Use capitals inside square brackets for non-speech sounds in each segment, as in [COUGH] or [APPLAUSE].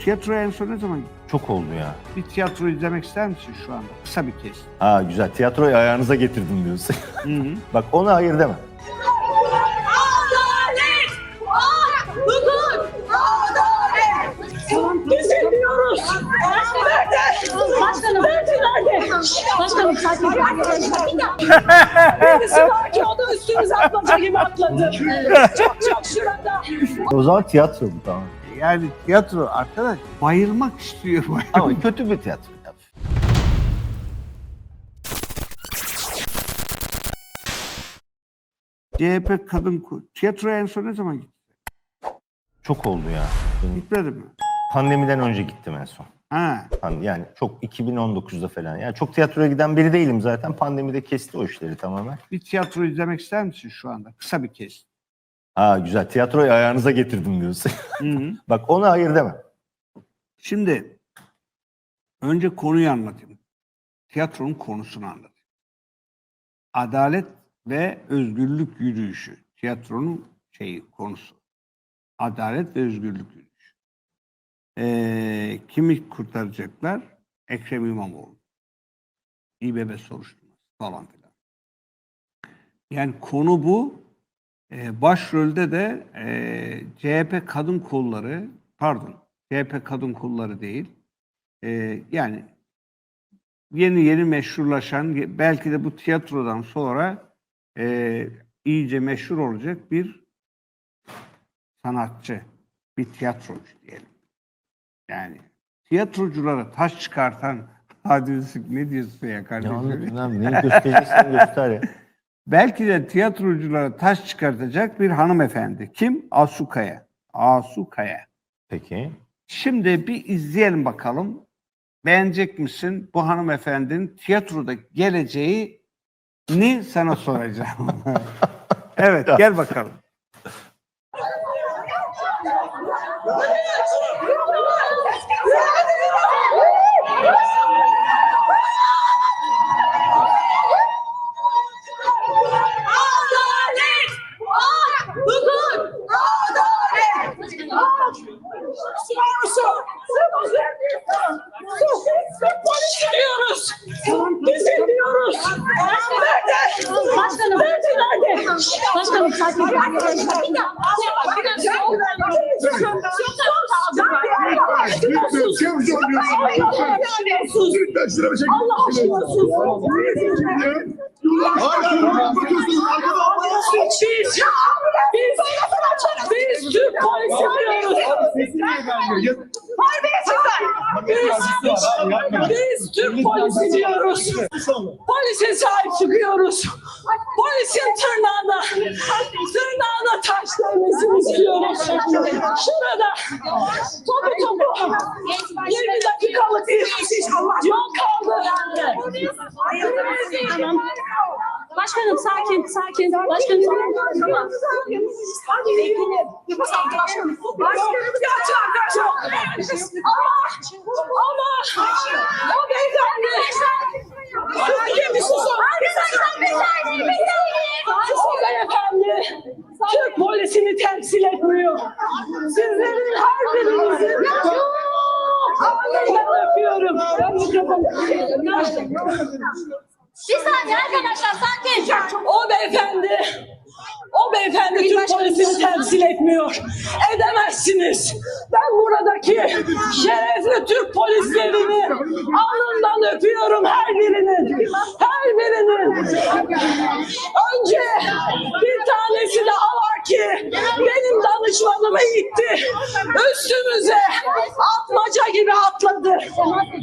Tiyatroya en son ne zaman gittin? Çok oldu ya. Bir tiyatro izlemek ister misin şu anda? Kısa bir kez. Ha güzel. Tiyatroyu ayağınıza getirdim diyorsun. Hı hı. [LAUGHS] Bak ona hayır deme. Adalet! Ah! Hukuk! Adalet! Biz ediyoruz! Nerede? Başkanım. Nerede? Başkanım sakin Birisi var ki o da üstümüze atmaca gibi atladı. Çok çok şurada. O zaman tiyatro bu tamam. Yani tiyatro arkadaş bayılmak istiyor. [LAUGHS] Ama kötü bir tiyatro. CHP kadın tiyatroya en son ne zaman gittin? Çok oldu ya. Benim Gitmedin mi? Pandemiden önce gittim en son. Ha. Yani çok 2019'da falan. Yani çok tiyatroya giden biri değilim zaten. Pandemide kesti o işleri tamamen. Bir tiyatro izlemek ister misin şu anda? Kısa bir kez. Ha güzel. Tiyatroyu ayağınıza getirdim diyorsun. Hı hı. [LAUGHS] Bak ona hayır deme. Şimdi önce konuyu anlatayım. Tiyatronun konusunu anlatayım. Adalet ve özgürlük yürüyüşü. Tiyatronun şeyi konusu. Adalet ve özgürlük yürüyüşü. Ee, kimi kurtaracaklar? Ekrem İmamoğlu. İBB soruşturması falan filan. Yani konu bu. Ee, başrolde de ee, CHP kadın kolları, pardon CHP kadın kolları değil. Ee, yani yeni yeni meşhurlaşan, belki de bu tiyatrodan sonra ee, iyice meşhur olacak bir sanatçı, bir tiyatrocu diyelim. Yani tiyatroculara taş çıkartan hadisi ne diyorsun ya Ne kardeşim? anlatıyorsun [LAUGHS] abi? Ne göstereceksin göster ya. Belki de tiyatroculara taş çıkartacak bir hanımefendi. Kim? Asukaya. Asukaya. Peki. Şimdi bir izleyelim bakalım. Beğenecek misin bu hanımefendinin tiyatroda geleceğini sana soracağım. [LAUGHS] evet gel bakalım. [LAUGHS] Başkanım sakin. Allah aşkına sus. Biz, biz, biz Türk polisi diyoruz. Biz, biz Türk polisi diyoruz. Polise sahip çıkıyoruz. Polisin tırnağına, tırnağına taş değmesini istiyoruz. Şurada topu topu 20 dakikalık yol kaldı. Başkanım sakin, sakin. Başkanım. Tamam. Başkanım gerçi arkadaşlar. Ama, ama o beyefendi. Türkiye bir susun. O beyefendi Türk etmiyor. Sizlerin her birinizin ben öpüyorum. Ben mikrofonu. Bir saniye arkadaşlar sakin. O beyefendi, o beyefendi Türk polisini temsil etmiyor. Edemezsiniz. Ben buradaki şerefli Türk polislerini alnından öpüyorum her birinin. Her birinin. Önce bir tanesi daha var ki benim danışmanımı itti. Üstümüze atmaca gibi atladı.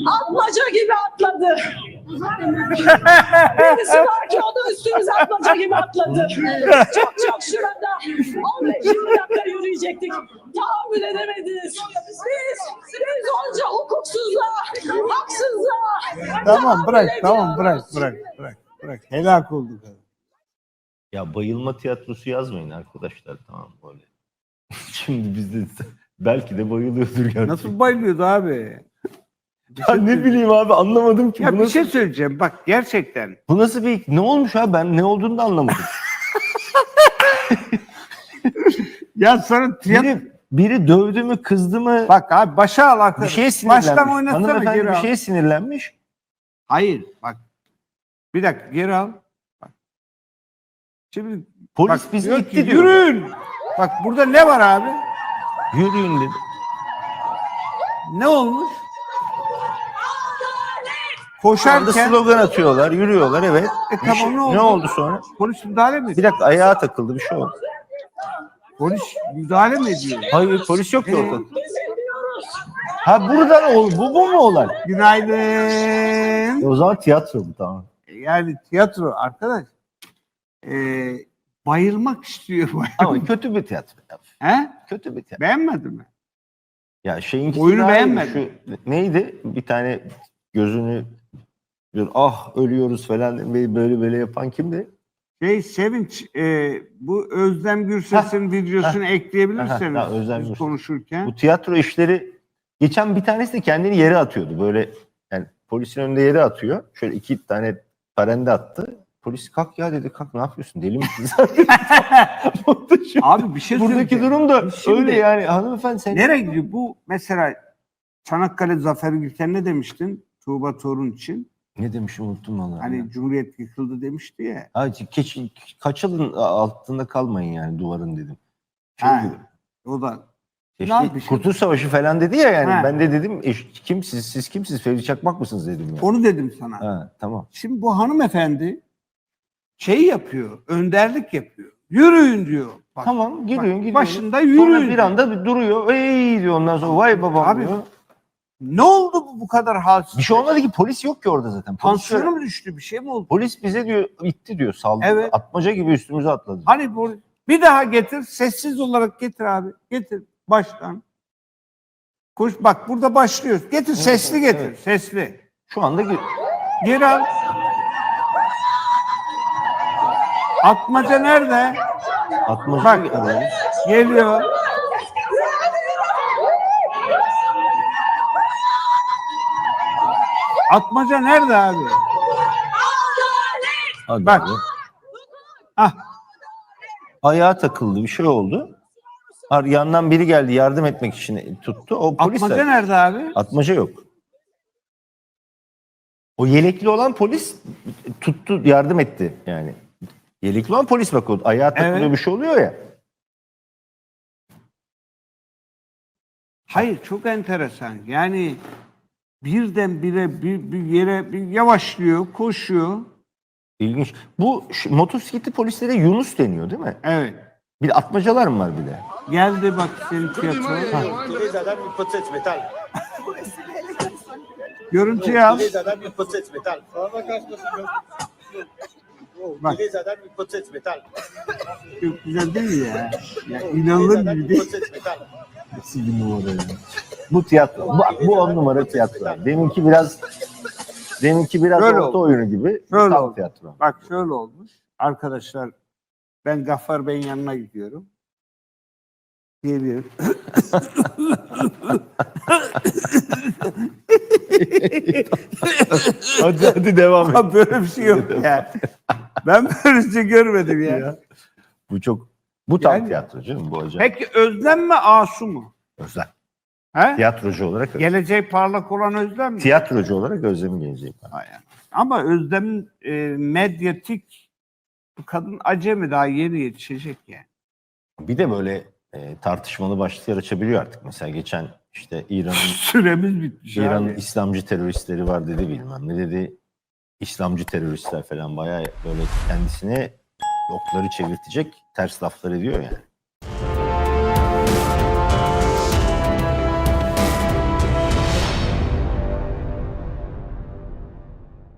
Atmaca gibi atladı. Birisi var ki o da üstümüze atmaca gibi atladı. Çok çok şurada. 15-20 dakika yürüyecektik. Tahammül edemediniz. Biz, biz onca hukuksuzluğa, haksızlığa. Tamam bırak tamam bırak bırak bırak bırak. Helak olduk. Ya bayılma tiyatrosu yazmayın arkadaşlar tamam böyle. Şimdi bizde [LAUGHS] belki de bayılıyordur gerçekten. Nasıl bayılıyordu abi? Ya ne bileyim abi anlamadım ki. Ya bir nasıl, şey söyleyeceğim bak gerçekten. bu nasıl bir ne olmuş abi ben ne olduğunu da anlamadım. [LAUGHS] Ya sana tiyatro, Biri biri dövdü mü kızdı mı Bak abi başa al bir şeye sinirlenmiş. Baştan oynatsana Hanımefendi geri bir al. şeye sinirlenmiş. Hayır bak. Bir dakika geri al. Bak. Şimdi Polis bak, bizi diyor itti diyor. Yürüyün. Bak burada ne var abi? Yürüyün dedi. Ne olmuş? Koşarken slogan atıyorlar, yürüyorlar evet. E tamam, şey- ne oldu? ne oldu sonra? polis müdahale mi Bir dakika ayağa takıldı bir şey oldu. Polis müdahale mi ediyor? Hayır polis yok ki Ee? ortada. Ha buradan ol, bu, bu mu olay? Günaydın. E, o zaman tiyatro bu tamam. Yani tiyatro arkadaş. Ee, bayılmak istiyor. Ama kötü bir tiyatro. ya. He? Kötü bir tiyatro. Beğenmedin mi? Ya şeyin Oyunu beğenmedim. Şu, neydi? Bir tane gözünü diyor, ah ölüyoruz falan böyle böyle, yapan kimdi? Şey Sevinç e, bu Özlem Gürses'in videosunu ekleyebilirseniz Ha, ha, Özlem biz Gürses. konuşurken. Bu tiyatro işleri geçen bir tanesi de kendini yere atıyordu. Böyle yani polisin önünde yere atıyor. Şöyle iki tane parende attı. Polis kalk ya dedi kalk ne yapıyorsun deli misin sen? [LAUGHS] [LAUGHS] Abi bir şey Buradaki söyleyeceğim. durum da Şimdi- öyle yani hanımefendi sen Nereye gidiyor? Bu mesela Çanakkale Zafer Gülten ne demiştin? Tuğba Torun için. ne demişim unuttum vallahi. Hani Cumhuriyet yıkıldı demişti ya. Keç, kaçılın altında kalmayın yani duvarın dedim. Şey Ha, o da işte Ne yapmış? Kurtuluş Savaşı falan dedi ya yani. Ha. Ben de dedim e, kimsiz siz kimsiz Fevzi Çakmak mısınız dedim ya. onu dedim sana. Ha, tamam. Şimdi bu hanımefendi şey yapıyor, önderlik yapıyor. Yürüyün diyor. Bak, Tamam gidiyorsun gidiyorsun. başında Sonra yürüyün. bir anda bir duruyor. Ey diyor ondan sonra vay babam Abi, diyor. Ne oldu bu bu kadar halsiz? Bir şey olmadı ki polis yok ki orada zaten. Polis, Tansiyonu mu düştü? Bir şey mi oldu? polis bize diyor itti diyor saldırı. Evet. Atmaca gibi üstümüze atladı. Hani bir daha getir, sessiz olarak getir abi. Getir baştan. Koş bak burada başlıyoruz. Getir sesli getir, evet. sesli. Şu anda gi- Geri al. Atmaca nerede? atmaca Bak. Geliyor. Atmaca nerede abi? Hadi Bak. abi. Ah, Ayağa takıldı bir şey oldu. Ar- Yandan biri geldi yardım etmek için tuttu. O polis atmaca de- nerede abi? Atmaca yok. O yelekli olan polis tuttu, yardım etti yani. Yelekli olan polis bak o ayağa takılıyor Evet. bir şey oluyor ya. Hayır çok enteresan. Yani birdenbire bir, bir yere bir yavaşlıyor, koşuyor. İlginç. Bu şu, motosikletli polislere Yunus deniyor değil mi? Evet. Bir de atmacalar mı var bir de? Geldi bak senin tiyatro. Görüntüyü al. Bak. Adam une pochette métal. [LAUGHS] Çok güzel değil mi ya? Ya inanılır gibi değil. Nasıl bir numara ya? Bu tiyatro. Bu, bu on numara tiyatro. Deminki biraz deminki biraz Böyle orta oldu. oyunu gibi. Tam oldu. tiyatro. Bak şöyle olmuş. Arkadaşlar ben Gaffar Bey'in yanına gidiyorum. Geliyor. [LAUGHS] hadi hadi devam et. Böyle bir şey yok ya. Ben böyle bir şey görmedim ya. Bu çok bu tam Yani- tiyatro canım bu hocam. Peki Özlem mi Asu mu? Özlem. He? Tiyatrocu olarak Geleceği parlak olan Özlem mi? tiyatrocu olarak Özlem'in geleceği. Aynen. Ama Özlem'in e, medyatik bu kadın acemi daha yeni yetişecek yani. Bir de böyle e, tartışmalı başlıklar açabiliyor artık. Mesela geçen işte İran'ın [LAUGHS] Süremiz bitmiş İran'ın. İslamcı teröristleri var dedi bilmem ne dedi. İslamcı teröristler falan bayağı böyle kendisine okları çevirtecek ters laflar ediyor yani.